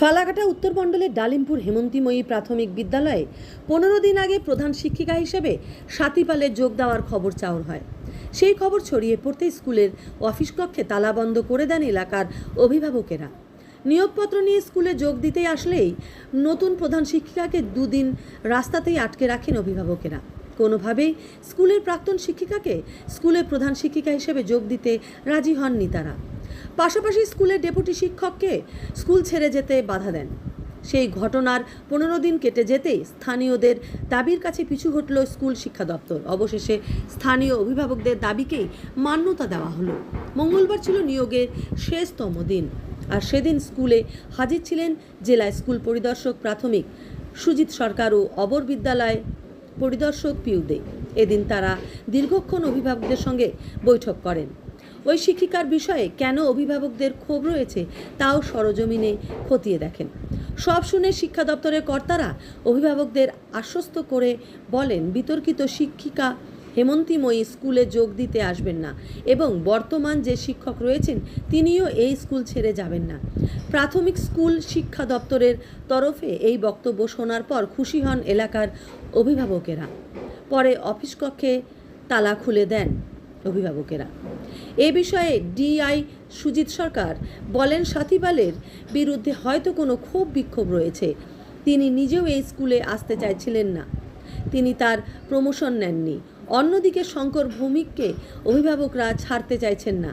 ফালাকাটা উত্তরমণ্ডলের ডালিমপুর হেমন্তিময়ী প্রাথমিক বিদ্যালয়ে পনেরো দিন আগে প্রধান শিক্ষিকা হিসেবে সাতিপালে যোগ দেওয়ার খবর চাওয়ার হয়। সেই খবর ছড়িয়ে পড়তে স্কুলের অফিস কক্ষে তালাবন্ধ করে দেন এলাকার অভিভাবকেরা। নিয়োগপত্র নিয়ে স্কুলে যোগ দিতে আসলেই নতুন প্রধান শিক্ষিকাকে দুদিন রাস্তাতেই আটকে রাখেন অভিভাবকেরা। কোনোভাবেই স্কুলের প্রাক্তন শিক্ষিকাকে স্কুলের প্রধান শিক্ষিকা হিসেবে যোগ দিতে রাজি হননি তারা। পাশাপাশি স্কুলের ডেপুটি শিক্ষককে স্কুল ছেড়ে যেতে বাধা দেন। সেই ঘটনার পনেরো দিন কেটে যেতেই স্থানীয়দের দাবির কাছে পিছু হটল স্কুল শিক্ষা দপ্তর। অবশেষে স্থানীয় অভিভাবকদের দাবিকেই মান্যতা দেওয়া হলো। মঙ্গলবার ছিল নিয়োগের শেষতম দিন আর সেদিন স্কুলে হাজির ছিলেন জেলা স্কুল পরিদর্শক প্রাথমিক সুজিত সরকার ও অবর বিদ্যালয় পরিদর্শক পিউ দে। এদিন তারা দীর্ঘক্ষণ অভিভাবকদের সঙ্গে বৈঠক করেন। ওই শিক্ষিকার বিষয়ে কেন অভিভাবকদের ক্ষোভ রয়েছে তাও সরজমিনে খতিয়ে দেখেন। সব শুনে শিক্ষা দপ্তরের কর্তারা অভিভাবকদের আশ্বস্ত করে বলেন, বিতর্কিত শিক্ষিকা হেমন্তিময়ী স্কুলে যোগ দিতে আসবেন না এবং বর্তমান যে শিক্ষক রয়েছেন তিনিও এই স্কুল ছেড়ে যাবেন না। প্রাথমিক স্কুল শিক্ষা দপ্তরের তরফে এই বক্তব্য শোনার পর খুশি হন এলাকার অভিভাবকেরা। পরে অফিস কক্ষে তালা খুলে দেন অভিভাবকেরা। এ বিষয়ে ডিআই সুজিত সরকার বলেন, সাথীবালের বিরুদ্ধে হয়তো কোনো ক্ষোভ বিক্ষোভ রয়েছে। তিনি নিজেও এই স্কুলে আসতে চাইছিলেন না। তিনি তার প্রমোশন নেননি। অন্যদিকে শঙ্কর ভৌমিককে অভিভাবকরা ছাড়তে চাইছেন না।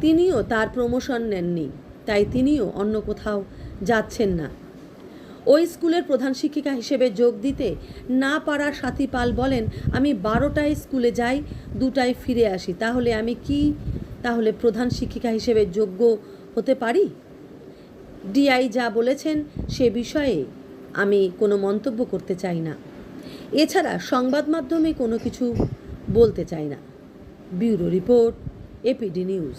তিনিও তার প্রমোশন নেননি। তাই তিনিও অন্য কোথাও যাচ্ছেন না। ওই স্কুলের প্রধান শিক্ষিকা হিসেবে যোগ দিতে না পারার সাথী পাল বলেন, আমি বারোটায় স্কুলে যাই, দুটায় ফিরে আসি। তাহলে আমি কি, তাহলে প্রধান শিক্ষিকা হিসেবে যোগ্য হতে পারি? ডিআই যা বলেছেন সে বিষয়ে আমি কোনো মন্তব্য করতে চাই না। এছাড়া সংবাদ মাধ্যমে কোনো কিছু বলতে চাই না। Bureau report, APD news.